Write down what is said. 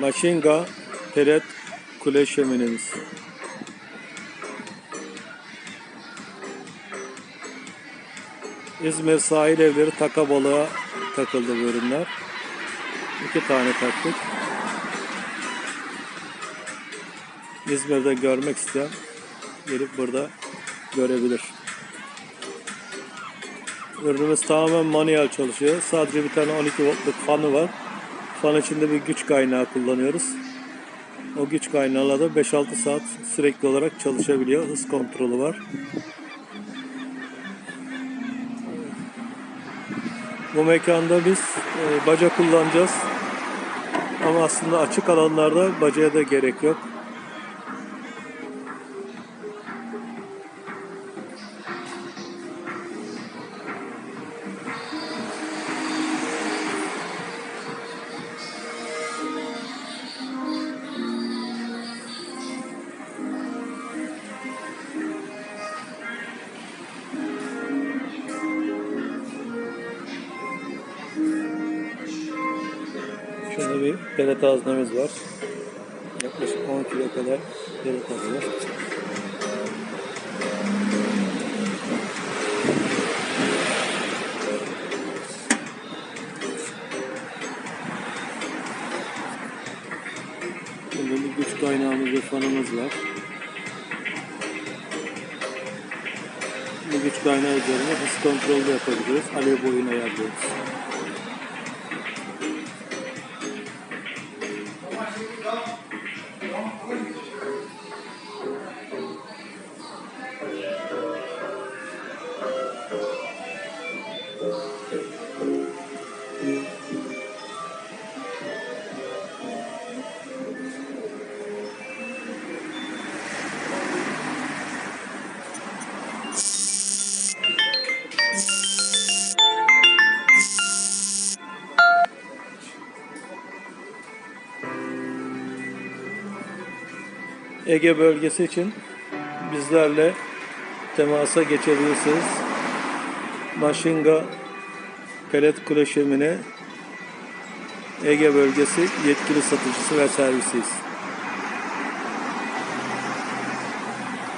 Maşinga pelet kule şöminemiz. İzmir sahil evleri taka takıldı bu ürünler. İki tane taktık. İzmir'de görmek isteyen gelip burada görebilir. Ürünümüz tamamen manuel çalışıyor. Sadece bir tane 12 voltluk fanı var. Fan içinde bir güç kaynağı kullanıyoruz. O güç kaynağıyla da 5-6 saat sürekli olarak çalışabiliyor. Hız kontrolü var. Bu mekanda biz e, baca kullanacağız. Ama aslında açık alanlarda bacaya da gerek yok. Şurada bir pelet haznemiz var. Yaklaşık 10 kilo kadar pelet hazır. Burada bir güç kaynağımız ve fanımız var. Bu güç kaynağı üzerine hız kontrolü yapabiliyoruz. Alev boyunu ayarlıyoruz. Thank you. Ege bölgesi için bizlerle temasa geçebilirsiniz. Maşinga Pelet Kule Şömine Ege bölgesi yetkili satıcısı ve servisiyiz.